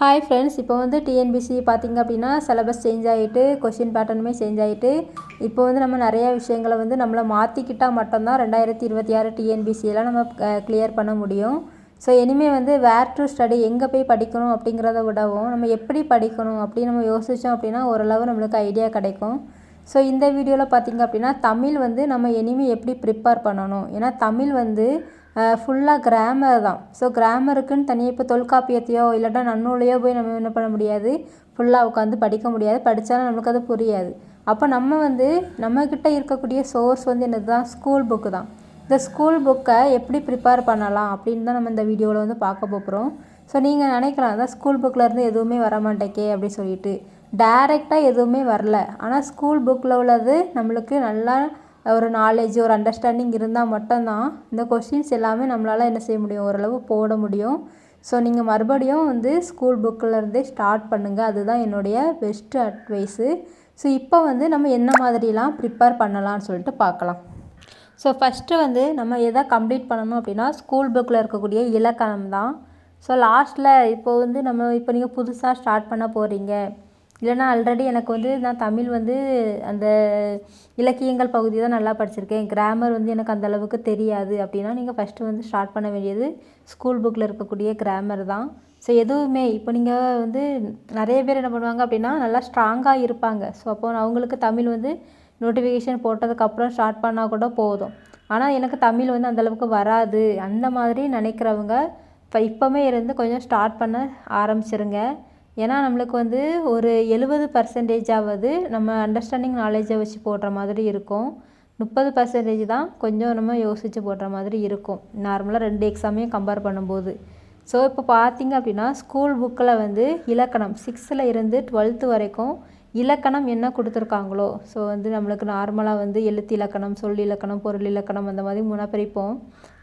Hi friends இப்போ வந்து TNPSC பார்த்திங்க அப்படின்னா சிலபஸ் சேஞ்ச் ஆகிட்டு கொஷின் பேட்டர்னுமே சேஞ்ச் ஆகிட்டு இப்போ வந்து நம்ம நிறையா விஷயங்களை வந்து நம்மளை மாற்றிக்கிட்டால் மட்டும்தான் ரெண்டாயிரத்தி இருபத்தி ஆறு டிஎன்பிசியெல்லாம் நம்ம கிளியர் பண்ண முடியும். ஸோ இனிமேல் வந்து வேர் டு ஸ்டடி எங்கே போய் படிக்கணும் அப்படிங்கிறத விடவும் நம்ம எப்படி படிக்கணும் அப்படின்னு நம்ம யோசித்தோம் அப்படின்னா ஓரளவு நம்மளுக்கு ஐடியா கிடைக்கும். ஸோ இந்த வீடியோவில் பார்த்திங்க அப்படின்னா தமிழ் வந்து நம்ம இனிமேல் எப்படி ப்ரிப்பேர் பண்ணணும்? ஏன்னா தமிழ் வந்து ஃபுல்லாக கிராமர் தான். ஸோ கிராமருக்குன்னு தனியாக இப்போ தொல்காப்பியத்தையோ இல்லாட்டா நன்னூலையோ போய் நம்ம என்ன பண்ண முடியாது? ஃபுல்லாக உட்காந்து படிக்க முடியாது. படித்தாலும் நம்மளுக்கு அது புரியாது. அப்போ நம்ம வந்து நம்மக்கிட்ட இருக்கக்கூடிய சோர்ஸ் வந்து என்னது தான் ஸ்கூல் புக்கு தான். இந்த ஸ்கூல் புக்கை எப்படி ப்ரிப்பேர் பண்ணலாம்? அப்படின்னு தான் நம்ம இந்த வீடியோவில் வந்து பார்க்க போகிறோம் ஸோ நீங்கள் நினைக்கலாம் அதான் ஸ்கூல் புக்கிலேருந்து எதுவுமே வர மாட்டேக்கே அப்படி சொல்லிட்டு டேரெக்டாக எதுவுமே வரல. ஆனால் ஸ்கூல் புக்கில் உள்ளது நம்மளுக்கு நல்லா ஒரு நாலேஜ் ஒரு அண்டர்ஸ்டாண்டிங் இருந்தால் மட்டும்தான் இந்த கொஷின்ஸ் எல்லாமே நம்மளால் என்ன செய்ய முடியும்? ஓரளவு போட முடியும். ஸோ நீங்கள் மறுபடியும் வந்து ஸ்கூல் புக்கிலேருந்தே ஸ்டார்ட் பண்ணுங்கள் அதுதான் என்னுடைய பெஸ்ட்டு அட்வைஸு ஸோ இப்போ வந்து நம்ம என்ன மாதிரிலாம் ப்ரிப்பேர் பண்ணலாம்னு சொல்லிட்டு பார்க்கலாம். ஸோ ஃபஸ்ட்டு வந்து நம்ம எதை கம்ப்ளீட் பண்ணணும் அப்படின்னா ஸ்கூல் புக்கில் இருக்கக்கூடிய இலக்கணம் தான் ஸோ லாஸ்ட்டில் இப்போது வந்து நம்ம இப்போ நீங்கள் புதுசாக ஸ்டார்ட் பண்ண போகிறீங்க இல்லைனா ஆல்ரெடி எனக்கு வந்து நான் தமிழ் வந்து அந்த இலக்கியங்கள் பகுதி தான் நல்லா படிச்சிருக்கேன். கிராமர் வந்து எனக்கு அந்தளவுக்கு தெரியாது. அப்படின்னா நீங்கள் ஃபஸ்ட்டு வந்து ஸ்டார்ட் பண்ண வேண்டியது ஸ்கூல் புக்கில் இருக்கக்கூடிய கிராமர் தான். ஸோ எதுவுமே இப்போ நீங்கள் வந்து நிறைய பேர் என்ன பண்ணுவாங்க அப்படின்னா நல்லா ஸ்ட்ராங்காக இருப்பாங்க. ஸோ அப்போ அவங்களுக்கு தமிழ் வந்து நோட்டிஃபிகேஷன் போட்டதுக்கப்புறம் ஸ்டார்ட் பண்ணால் கூட போதும். ஆனால் எனக்கு தமிழ் வந்து அந்தளவுக்கு வராது. அந்த மாதிரி நினைக்கிறவங்க இப்போ இப்போமே இருந்து கொஞ்சம் ஸ்டார்ட் பண்ண ஆரம்பிச்சிருங்க. ஏன்னா நம்மளுக்கு வந்து ஒரு எழுபது பர்சன்டேஜாவது நம்ம அண்டர்ஸ்டாண்டிங் நாலேஜை வச்சு போடுற மாதிரி இருக்கும். முப்பது பர்சன்டேஜ் தான் கொஞ்சம் நம்ம யோசித்து போடுற மாதிரி இருக்கும். நார்மலாக ரெண்டு எக்ஸாமையும் கம்பேர் பண்ணும்போது. ஸோ இப்போ பார்த்திங்க அப்படின்னா ஸ்கூல் புக்கில் வந்து இலக்கணம் சிக்ஸ்த்தில் இருந்து டுவெல்த்து வரைக்கும் இலக்கணம் என்ன கொடுத்துருக்காங்களோ ஸோ வந்து நம்மளுக்கு நார்மலாக வந்து எழுத்து இலக்கணம் சொல் இலக்கணம் பொருள் இலக்கணம் அந்த மாதிரி மூணாக பிரிப்போம்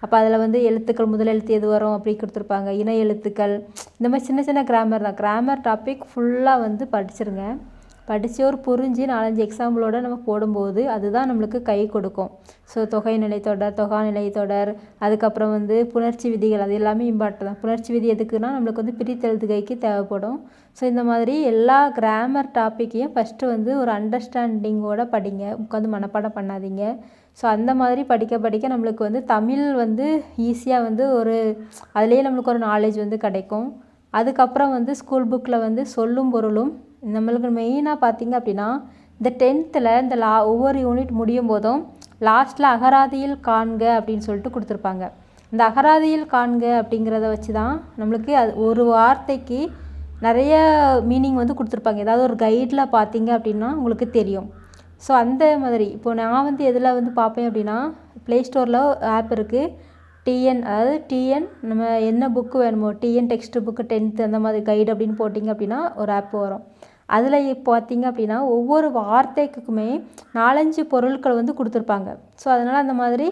அப்போ அதில் வந்து எழுத்துக்கள் முதல் எழுத்து எது வரும் அப்படி கொடுத்துருப்பாங்க. இன எழுத்துக்கள் இந்த மாதிரி சின்ன சின்ன கிராமர் தான். கிராமர் டாபிக் ஃபுல்லாக வந்து படிச்சிருங்க. படித்து ஒரு புரிஞ்சு நாலஞ்சு எக்ஸாம்பிளோட நம்ம போடும்போது அதுதான் நம்மளுக்கு கை கொடுக்கும். ஸோ தொகை நிலைத்தொடர் தொகா நிலைத்தொடர் அதுக்கப்புறம் வந்து புணர்ச்சி விதிகள் அது எல்லாமே இம்பார்ட்டன் தான். புணர்ச்சி விதி எதுக்குன்னா நம்மளுக்கு வந்து பிரித்தெழுத்து கைக்கு தேவைப்படும். ஸோ இந்த மாதிரி எல்லா கிராமர் டாப்பிக்கையும் ஃபஸ்ட்டு வந்து ஒரு அண்டர்ஸ்டாண்டிங்கோட படிங்க. உட்காந்து மனப்பாடம் பண்ணாதீங்க. ஸோ அந்த மாதிரி படிக்க படிக்க நம்மளுக்கு வந்து தமிழ் வந்து ஈஸியாக வந்து ஒரு அதுலேயே நம்மளுக்கு ஒரு நாலேஜ் வந்து கிடைக்கும். அதுக்கப்புறம் வந்து ஸ்கூல் புக்கில் வந்து சொல்லும் பொருளும் நம்மளுக்கு மெயினாக பார்த்திங்க அப்படின்னா இந்த டென்த்தில் இந்த லா ஒவ்வொரு யூனிட் முடியும் போதும் லாஸ்ட்டில் அகராதியில் காண்க அப்படின்னு சொல்லிட்டு கொடுத்துருப்பாங்க. இந்த அகராதியில் காண்க அப்படிங்கிறத வச்சு தான் நம்மளுக்கு அது ஒரு வார்த்தைக்கு நிறைய மீனிங் வந்து கொடுத்துருப்பாங்க. ஏதாவது ஒரு கைடில் பார்த்தீங்க அப்படின்னா உங்களுக்கு தெரியும். ஸோ அந்த மாதிரி இப்போது நான் வந்து எதில் வந்து பார்ப்பேன் அப்படின்னா ப்ளே ஸ்டோரில் ஆப் இருக்குது டிஎன் அதாவது டிஎன் நம்ம என்ன புக்கு வேணுமோ டிஎன் டெக்ஸ்ட் புக்கு டென்த்து அந்த மாதிரி கைடு அப்படின்னு போட்டிங்க அப்படின்னா ஒரு ஆப் வரும். அதில் பார்த்தீங்க அப்படின்னா ஒவ்வொரு வார்த்தைக்குமே நாலஞ்சு பொருட்கள் வந்து கொடுத்துருப்பாங்க. ஸோ அதனால் அந்த மாதிரி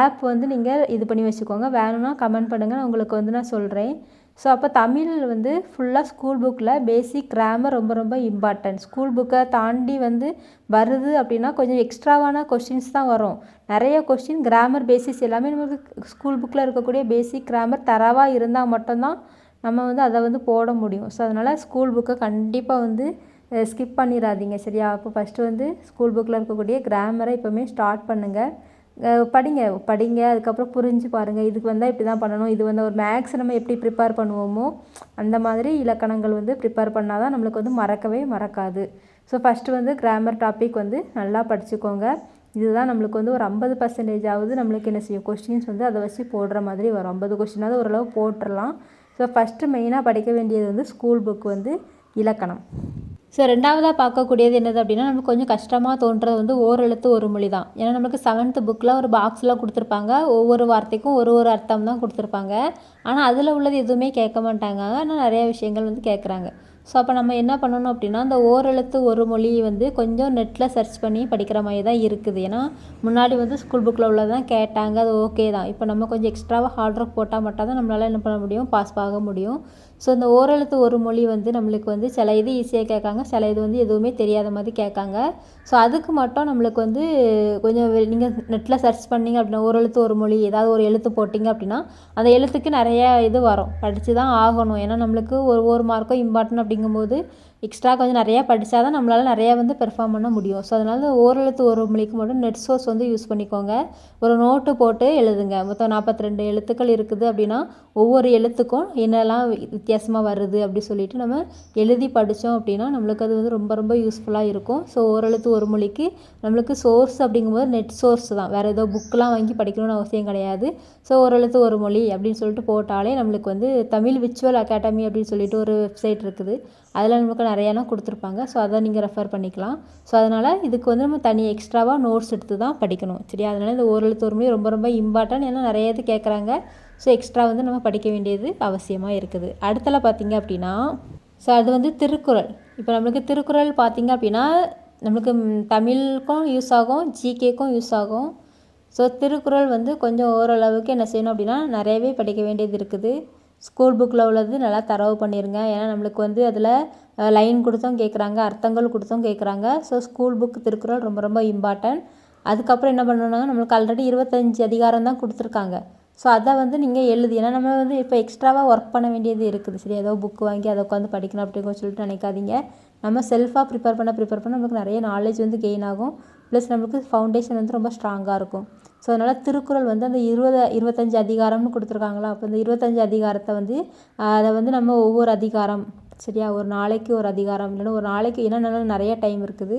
ஆப் வந்து நீங்கள் இது பண்ணி வச்சுக்கோங்க. வேணும்னா கமெண்ட் பண்ணுங்கள் நான் உங்களுக்கு வந்து நான் சொல்கிறேன் ஸோ அப்போ தமிழ் வந்து ஃபுல்லாக ஸ்கூல் புக்கில் பேசிக் கிராமர் ரொம்ப ரொம்ப இம்பார்ட்டன்ட் ஸ்கூல் புக்கை தாண்டி வந்து வருது அப்படின்னா கொஞ்சம் எக்ஸ்ட்ராவான கொஷின்ஸ் தான் வரும். நிறைய கொஷின் கிராமர் பேசிஸ் எல்லாமே நமக்கு ஸ்கூல் புக்கில் இருக்கக்கூடிய பேசிக் கிராமர் தரவாக இருந்தால் மட்டும்தான் நம்ம வந்து அதை வந்து போட முடியும். ஸோ அதனால் ஸ்கூல் புக்கை கண்டிப்பாக வந்து ஸ்கிப் பண்ணிடாதீங்க சரியா? அப்போ ஃபஸ்ட்டு வந்து ஸ்கூல் புக்கில் இருக்கக்கூடிய கிராமரை இப்போவுமே ஸ்டார்ட் பண்ணுங்கள் படிங்க. படிங்க அதுக்கப்புறம் புரிஞ்சு பாருங்கள் இதுக்கு வந்தால் இப்படி தான் பண்ணணும். இது வந்து ஒரு மேக்ஸ் நம்ம எப்படி ப்ரிப்பேர் பண்ணுவோமோ அந்த மாதிரி இலக்கணங்கள் வந்து ப்ரிப்பேர் பண்ணால் தான் நம்மளுக்கு வந்து மறக்கவே மறக்காது. ஸோ ஃபஸ்ட்டு வந்து கிராமர் டாபிக் வந்து நல்லா படிச்சுக்கோங்க. இதுதான் நம்மளுக்கு வந்து ஒரு ஐம்பது பர்சன்டேஜாவது நம்மளுக்கு என்ன செய்யும்? கொஸ்டின்ஸ் வந்து அதை வச்சு போடுற மாதிரி வரும். ஐம்பது கொஸ்டினாவது ஓரளவு போட்டுடலாம் ஸோ ஃபஸ்ட்டு மெயினாக படிக்க வேண்டியது வந்து ஸ்கூல் புக் வந்து இலக்கணம். ஸோ ரெண்டாவதாக பார்க்கக்கூடியது என்னது அப்படின்னா நமக்கு கொஞ்சம் கஷ்டமாக தோன்றது வந்து ஓரெழுத்து ஒரு மொழி தான். ஏன்னா நம்மளுக்கு செவன்த்து புக்கில் ஒரு பாக்ஸ்லாம் கொடுத்துருப்பாங்க. ஒவ்வொரு வார்த்தைக்கும் ஒரு ஒரு அர்த்தம் தான் கொடுத்துருப்பாங்க. ஆனால் அதில் உள்ளது எதுவுமே கேட்க மாட்டாங்க. ஆனால் நிறையா விஷயங்கள் வந்து கேட்குறாங்க. ஸோ அப்போ நம்ம என்ன பண்ணணும் அப்படின்னா அந்த ஓரெழுத்து ஒரு மொழி வந்து கொஞ்சம் நெட்டில் சர்ச் பண்ணி படிக்கிற மாதிரி தான் இருக்குது. ஏன்னா முன்னாடி வந்து ஸ்கூல் புக்கில் உள்ளதான் கேட்டாங்க அது ஓகே தான். இப்போ நம்ம கொஞ்சம் எக்ஸ்ட்ராவாக ஹார்ட் ஒர்க் போட்டால் மட்டும் தான் நம்மளால் என்ன பண்ண முடியும்? பாஸ் ஆக முடியும். ஸோ இந்த ஓரெழுத்து ஒரு மொழி வந்து நம்மளுக்கு வந்து சில இது ஈஸியாக கேட்காங்க சில இது வந்து எதுவுமே தெரியாத மாதிரி கேட்காங்க. ஸோ அதுக்கு மட்டும் நம்மளுக்கு வந்து கொஞ்சம் நீங்கள் நெட்டில் சர்ச் பண்ணிங்க அப்படின்னா ஓரெழுத்து ஒரு மொழி ஏதாவது ஒரு எழுத்து போட்டிங்க அப்படின்னா அந்த எழுத்துக்கு நிறைய இது வரும். படித்து தான் ஆகணும். ஏன்னா நம்மளுக்கு ஒரு ஒரு மார்க்கும் இம்பார்ட்டன்ட் அப்படிங்கும்போது எக்ஸ்ட்ரா கொஞ்சம் நிறையா படித்தா தான் நம்மளால் நிறையா வந்து பெர்ஃபார்ம் பண்ண முடியும். ஸோ அதனால் ஓரெழுத்து ஒரு மொழிக்கு மட்டும் நெட் சோர்ஸ் வந்து யூஸ் பண்ணிக்கோங்க. ஒரு நோட்டு போட்டு எழுதுங்க. மொத்தம் நாற்பத்தி ரெண்டு எழுத்துக்கள் இருக்குது அப்படின்னா ஒவ்வொரு எழுத்துக்கும் என்னெல்லாம் வித்தியாசமாக வருது அப்படி சொல்லிட்டு நம்ம எழுதி படித்தோம் அப்படின்னா நம்மளுக்கு அது வந்து ரொம்ப ரொம்ப யூஸ்ஃபுல்லாக இருக்கும். ஸோ ஓரெழுத்து ஒரு மொழிக்கு நம்மளுக்கு சோர்ஸ் அப்படிங்கும்போது நெட் சோர்ஸ் தான். வேறு ஏதோ புக்கெலாம் வாங்கி படிக்கணும்னு அவசியம் கிடையாது. ஸோ ஓரெழுத்து ஒரு மொழி அப்படின்னு சொல்லிட்டு போட்டாலே நம்மளுக்கு வந்து தமிழ் விச்சுவல் அகாடமி அப்படின்னு சொல்லிட்டு ஒரு வெப்சைட் இருக்குது. அதில் நமக்கு நிறையானா கொடுத்துருப்பாங்க. ஸோ அதை நீங்கள் ரெஃபர் பண்ணிக்கலாம். ஸோ அதனால் இதுக்கு வந்து நம்ம தனி எக்ஸ்ட்ராவாக நோட்ஸ் எடுத்து தான் படிக்கணும். சரியா? அதனால் இந்த ஓரெழுத்து ஒரு மொழி ரொம்ப ரொம்ப இம்பார்ட்டன்ட் ஏன்னா நிறைய இது கேட்குறாங்க. ஸோ எக்ஸ்ட்ரா வந்து நம்ம படிக்க வேண்டியது அவசியமாக இருக்குது. அடுத்தல பார்த்திங்க அப்படின்னா ஸோ அது வந்து திருக்குறள். இப்போ நம்மளுக்கு திருக்குறள் பார்த்திங்க அப்படின்னா நம்மளுக்கு தமிழுக்கும் யூஸ் ஆகும் ஜிகேக்கும் யூஸ் ஆகும். ஸோ திருக்குறள் வந்து கொஞ்சம் ஓரளவுக்கு என்ன செய்யணும் அப்படின்னா நிறையவே படிக்க வேண்டியது இருக்குது. ஸ்கூல் புக்கில் உள்ளது நல்லா தரவு பண்ணிடுங்க ஏன்னா நம்மளுக்கு வந்து அதில் லைன் கொடுத்தும் கேட்குறாங்க அர்த்தங்கள் கொடுத்தும் கேட்குறாங்க. ஸோ ஸ்கூல் புக் திருக்குறள் ரொம்ப ரொம்ப இம்பார்ட்டன்ட். அதுக்கப்புறம் என்ன பண்ணணும்னா நம்மளுக்கு ஆல்ரெடி இருபத்தஞ்சி அதிகாரம் தான் கொடுத்துருக்காங்க. ஸோ அதை வந்து நீங்கள் எழுதி. ஏன்னா நம்ம வந்து இப்போ எக்ஸ்ட்ராவாக ஒர்க் பண்ண வேண்டியது இருக்குது. சரி ஏதோ புக் வாங்கி அதை உட்காந்து படிக்கணும் அப்படின்னு சொல்லிட்டு நினைக்காதீங்க. நம்ம செல்ஃபாக ப்ரிப்பேர் பண்ண ப்ரிப்பேர் பண்ண நம்மளுக்கு நிறைய நாலேஜ் வந்து கெயின் ஆகும். ப்ளஸ் நம்மளுக்கு ஃபவுண்டேஷன் வந்து ரொம்ப ஸ்ட்ராங்காக இருக்கும். ஸோ அதனால் திருக்குறள் வந்து அந்த இருபது இருபத்தஞ்சி அதிகாரம்னு கொடுத்துருக்காங்களா? அப்போ இந்த இருபத்தஞ்சி அதிகாரத்தை வந்து அதை வந்து நம்ம ஒவ்வொரு அதிகாரம் சரியா? ஒரு நாளைக்கு ஒரு அதிகாரம் இல்லைன்னா ஒரு நாளைக்கு என்னென்ன நிறைய டைம் இருக்குது.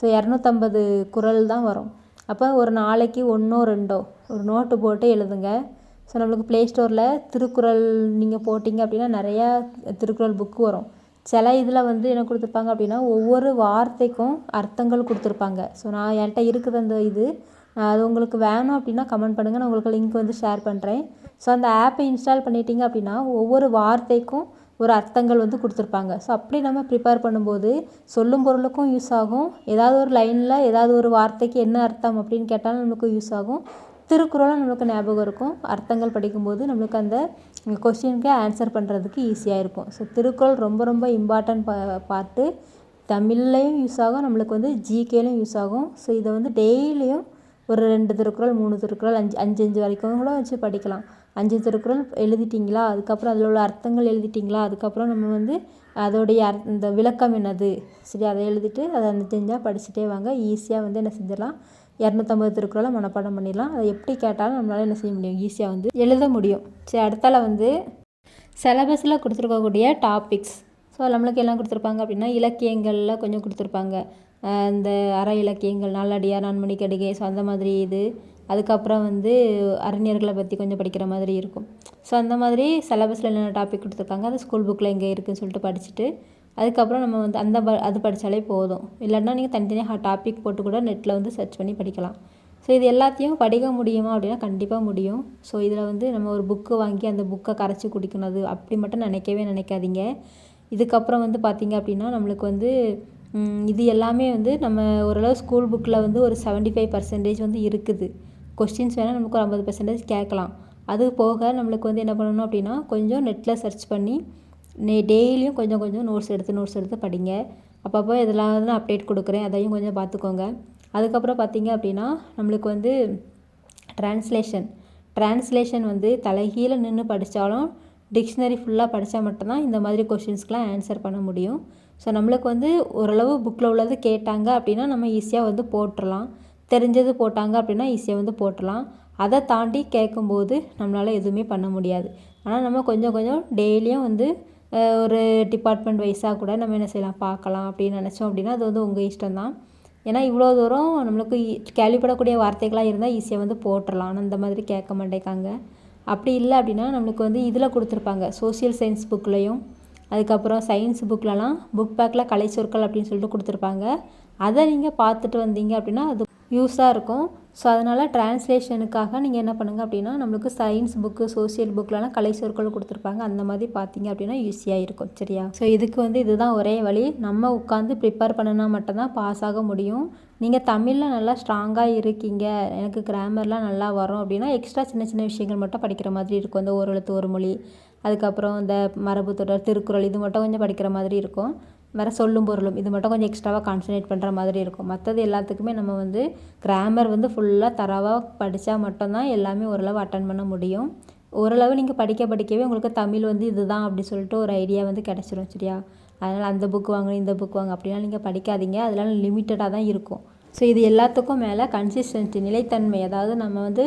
ஸோ இரநூத்தம்பது குறள் தான் வரும். அப்போ ஒரு நாளைக்கு ஒன்றோ ரெண்டோ ஒரு நோட்டு போட்டு எழுதுங்க. ஸோ நம்மளுக்கு ப்ளே ஸ்டோரில் திருக்குறள் நீங்கள் போட்டிங்க அப்படின்னா நிறையா திருக்குறள் புக்கு வரும். சில இதில் வந்து என்ன கொடுத்துருப்பாங்க அப்படின்னா ஒவ்வொரு வார்த்தைக்கும் அர்த்தங்கள் கொடுத்துருப்பாங்க. ஸோ நான் என்கிட்ட இருக்குது அந்த இது. அது உங்களுக்கு வேணும் அப்படின்னா கமெண்ட் பண்ணுங்கள் நான் உங்களுக்கு லிங்க் வந்து ஷேர் பண்ணுறேன் ஸோ அந்த ஆப்பை இன்ஸ்டால் பண்ணிட்டீங்க அப்படின்னா ஒவ்வொரு வார்த்தைக்கும் ஒரு அர்த்தங்கள் வந்து கொடுத்துருப்பாங்க. ஸோ அப்படி நம்ம ப்ரிப்பேர் பண்ணும்போது சொல்லும் பொருளுக்கும் யூஸ் ஆகும். ஏதாவது ஒரு லைனில் ஏதாவது ஒரு வார்த்தைக்கு என்ன அர்த்தம் அப்படின்னு கேட்டாலும் நமக்கு யூஸ் ஆகும். திருக்குறளும் நம்மளுக்கு ஞாபகம் இருக்கும். அர்த்தங்கள் படிக்கும்போது நம்மளுக்கு அந்த கொஸ்டினுக்கு ஆன்சர் பண்ணுறதுக்கு ஈஸியாக இருக்கும். ஸோ திருக்குறள் ரொம்ப ரொம்ப இம்பார்ட்டன்ட் பா பார்ட்டு தமிழ்லையும் யூஸ் ஆகும். நம்மளுக்கு வந்து ஜிகேலையும் யூஸ் ஆகும். ஸோ இதை வந்து டெய்லியும் ஒரு ரெண்டு திருக்குறள் மூணு திருக்குறள் அஞ்சு அஞ்சு அஞ்சு வரைக்கும் கூட வச்சு படிக்கலாம். அஞ்சு திருக்குறள் எழுதிட்டிங்களா? அதுக்கப்புறம் அதில் உள்ள அர்த்தங்கள் எழுதிட்டிங்களா? அதுக்கப்புறம் நம்ம வந்து அதோடைய அர் இந்த விளக்கம் என்னது? சரி அதை எழுதிட்டு அதை செஞ்சால் படிச்சுட்டே வாங்க. ஈஸியாக வந்து என்ன செஞ்சிடலாம்? இரநூத்தம்பது திருக்குறளை மனப்பாடம் பண்ணிடலாம். அதை எப்படி கேட்டாலும் நம்மளால் என்ன செய்ய முடியும்? ஈஸியாக வந்து எழுத முடியும். சரி அடுத்தால வந்து சிலபஸில் கொடுத்துருக்கக்கூடிய டாபிக்ஸ் ஸோ நம்மளுக்கு எல்லாம் கொடுத்துருப்பாங்க அப்படின்னா இலக்கியங்களில் கொஞ்சம் கொடுத்துருப்பாங்க. இந்த அற இலக்கியங்கள் நாலடியார் நான்மணி கடிகை ஸோ அந்த மாதிரி இது. அதுக்கப்புறம் வந்து அறிஞர்களை பற்றி கொஞ்சம் படிக்கிற மாதிரி இருக்கும். ஸோ அந்த மாதிரி சிலபஸில் என்னென்ன டாபிக் கொடுத்துருக்காங்க அது ஸ்கூல் புக்கில் எங்கே இருக்குதுன்னு சொல்லிட்டு படிச்சுட்டு அதுக்கப்புறம் நம்ம வந்து அந்த ப அது படித்தாலே போதும். இல்லைன்னா நீங்கள் தனித்தனியாக டாபிக் போட்டு கூட நெட்டில் வந்து சர்ச் பண்ணி படிக்கலாம். ஸோ இது எல்லாத்தையும் படிக்க முடியுமா அப்படின்னா கண்டிப்பாக முடியும். ஸோ இதில் வந்து நம்ம ஒரு புக்கு வாங்கி அந்த புக்கை கரைச்சி குடிக்கணும். அது அப்படி மட்டும் நினைக்கவே நினைக்காதீங்க. இதுக்கப்புறம் வந்து பார்த்திங்க அப்படின்னா நம்மளுக்கு வந்து இது எல்லாமே வந்து நம்ம ஓரளவு ஸ்கூல் புக்கில் வந்து ஒரு செவன்ட்டி ஃபைவ் பர்சன்டேஜ் வந்து இருக்குது. கொஸ்டின்ஸ் வேணால் நமக்கு ஒரு ஐம்பது பர்சன்டேஜ் கேட்கலாம். அது போக நம்மளுக்கு வந்து என்ன பண்ணணும் அப்படின்னா கொஞ்சம் நெட்டில் சர்ச் பண்ணி நே டெய்லியும் கொஞ்சம் கொஞ்சம் நோட்ஸ் எடுத்து நோட்ஸ் எடுத்து படிங்க. அப்பப்போ இதெல்லாம் நான் அப்டேட் கொடுக்குறேன். அதையும் கொஞ்சம் பார்த்துக்கோங்க. அதுக்கப்புறம் பார்த்திங்க அப்படின்னா நம்மளுக்கு வந்து ட்ரான்ஸ்லேஷன் ட்ரான்ஸ்லேஷன் வந்து தலைகீழ நின்று படித்தாலும் டிக்ஷனரி ஃபுல்லாக படித்தா மட்டும்தான் இந்த மாதிரி கொஷின்ஸ்க்கெலாம் ஆன்சர் பண்ண முடியும். ஸோ நம்மளுக்கு வந்து ஓரளவு புக்கில் உள்ளது கேட்டாங்க அப்படின்னா நம்ம ஈஸியாக வந்து போட்டுடலாம் தெரிஞ்சது போட்டாங்க அப்படின்னா ஈஸியாக வந்து போட்டுடலாம் அதை தாண்டி கேட்கும்போது நம்மளால் எதுவுமே பண்ண முடியாது. ஆனால் நம்ம கொஞ்சம் கொஞ்சம் டெய்லியும் வந்து ஒரு டிபார்ட்மெண்ட் வைஸாக கூட நம்ம என்ன செய்யலாம் பார்க்கலாம் அப்படின்னு நினச்சோம் அப்படின்னா அது வந்து உங்கள் இஷ்டம் தான் ஏன்னா இவ்வளோ தூரம் நம்மளுக்கு கேள்விப்படக்கூடிய வார்த்தைகளாக இருந்தால் ஈஸியாக வந்து போட்டுடலாம் ஆனால் இந்த மாதிரி கேட்க மாட்டேங்காங்க. அப்படி இல்லை அப்படின்னா நம்மளுக்கு வந்து இதில் கொடுத்துருப்பாங்க சோசியல் சயின்ஸ் புக்லேயும் அதுக்கப்புறம் சயின்ஸ் புக்லலாம் புக் பேக்கில் கலை சொற்கள் அப்படின்னு சொல்லிட்டு கொடுத்துருப்பாங்க. அதை நீங்கள் பார்த்துட்டு வந்தீங்க அப்படின்னா அது யூஸாக இருக்கும். ஸோ அதனால் ட்ரான்ஸ்லேஷனுக்காக நீங்கள் என்ன பண்ணுங்கள் அப்படின்னா நம்மளுக்கு சயின்ஸ் புக்கு சோசியல் புக்லலாம் கலை சொற்கள் கொடுத்துருப்பாங்க. அந்த மாதிரி பார்த்தீங்க அப்படின்னா ஈஸியாக இருக்கும் சரியா? ஸோ இதுக்கு வந்து இதுதான் ஒரே வழி. நம்ம உட்காந்து ப்ரிப்பேர் பண்ணினா மட்டும்தான் பாஸ் ஆக முடியும். நீங்கள் தமிழில் நல்லா ஸ்ட்ராங்காக இருக்கீங்க. எனக்கு கிராமர்லாம் நல்லா வரும் அப்படின்னா எக்ஸ்ட்ரா சின்ன சின்ன விஷயங்கள் மட்டும் படிக்கிற மாதிரி இருக்கும். அந்த ஒரு எழுத்து ஒரு மொழி. அதுக்கப்புறம் இந்த மரபு தொடர் திருக்குறள் இது மட்டும் கொஞ்சம் படிக்கிற மாதிரி இருக்கும். வேறு சொல்லும் பொருளும் இது மட்டும் கொஞ்சம் எக்ஸ்ட்ராவாக கான்சன்ட்ரேட் பண்ணுற மாதிரி இருக்கும். மற்றது எல்லாத்துக்குமே நம்ம வந்து கிராமர் வந்து ஃபுல்லாக தரவாக படித்தா மட்டும்தான் எல்லாமே ஓரளவு அட்டன் பண்ண முடியும். ஓரளவு நீங்கள் படிக்க படிக்கவே உங்களுக்கு தமிழ் வந்து இதுதான் அப்படி சொல்லிட்டு ஒரு ஐடியா வந்து கிடச்சிரும் சரியா? அதனால் அந்த புக் வாங்கணும் இந்த புக் வாங்க அப்படிலாம் நீங்கள் படிக்காதீங்க. அதெல்லாம் லிமிட்டடாக தான் இருக்கும். ஸோ இது எல்லாத்துக்கும் மேலே கன்சிஸ்டன்சி நிலைத்தன்மை அதாவது நம்ம வந்து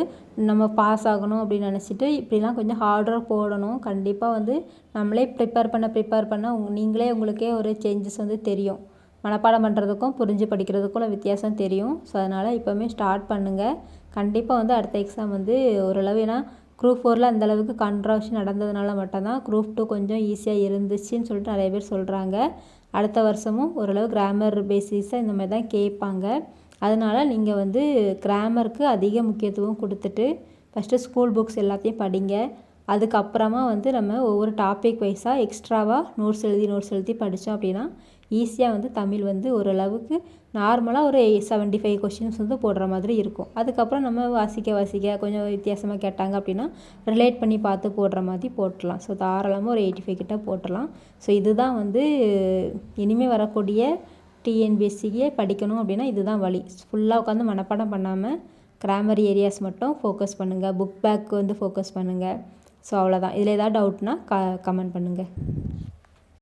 நம்ம பாஸ் ஆகணும் அப்படின்னு நினச்சிட்டு இப்படிலாம் கொஞ்சம் ஹார்டாக போடணும். கண்டிப்பாக வந்து நம்மளே ப்ரிப்பேர் பண்ண ப்ரிப்பேர் பண்ண உங் நீங்களே உங்களுக்கே ஒரு சேஞ்சஸ் வந்து தெரியும். மனப்பாடம் பண்ணுறதுக்கும் புரிஞ்சு படிக்கிறதுக்கும் வித்தியாசம் தெரியும். ஸோ அதனால் இப்போவுமே ஸ்டார்ட் பண்ணுங்கள் கண்டிப்பாக வந்து அடுத்த எக்ஸாம் வந்து ஓரளவு ஏன்னா குரூப் ஃபோரில் அந்தளவுக்கு கான்ட்ராக்ஷன் நடந்ததுனால மட்டும்தான் குரூப் டூ கொஞ்சம் ஈஸியாக இருந்துச்சுன்னு சொல்லிட்டு நிறைய பேர் சொல்கிறாங்க அடுத்த வருஷமும் ஓரளவு கிராமர் பேசிஸாக இந்த மாதிரி தான் கேட்பாங்க. அதனால் நீங்கள் வந்து கிராமருக்கு அதிக முக்கியத்துவம் கொடுத்துட்டு ஃபஸ்ட்டு ஸ்கூல் புக்ஸ் எல்லாத்தையும் படிங்க. அதுக்கப்புறமா வந்து நம்ம ஒவ்வொரு டாபிக் வைஸாக எக்ஸ்ட்ராவாக நோட்ஸ் எழுதி நோட்ஸ் எழுதி படித்தோம் அப்படின்னா ஈஸியாக வந்து தமிழ் வந்து ஓரளவுக்கு நார்மலாக ஒரு செவன்ட்டி ஃபைவ் கொஷின்ஸ் வந்து போடுற மாதிரி இருக்கும். அதுக்கப்புறம் நம்ம வாசிக்க வாசிக்க கொஞ்சம் வித்தியாசமாக கேட்டாங்க அப்படின்னா ரிலேட் பண்ணி பார்த்து போடுற மாதிரி போட்டுடலாம் ஸோ தாராளமாக ஒரு எயிட்டி ஃபைவ் கிட்ட போட்டுடலாம் ஸோ இதுதான் வந்து இனிமேல் வரக்கூடிய டிஎன்பிஎஸ்சிக்கே படிக்கணும் அப்படின்னா இதுதான் வழி. ஃபுல்லாக உட்காந்து மனப்பாடம் பண்ணாமல் கிராமர் ஏரியாஸ் மட்டும் ஃபோக்கஸ் பண்ணுங்கள் புக் பேக் வந்து ஃபோக்கஸ் பண்ணுங்கள் ஸோ அவ்வளோதான் இதில் ஏதாவது டவுட்னா க கமெண்ட் பண்ணுங்கள்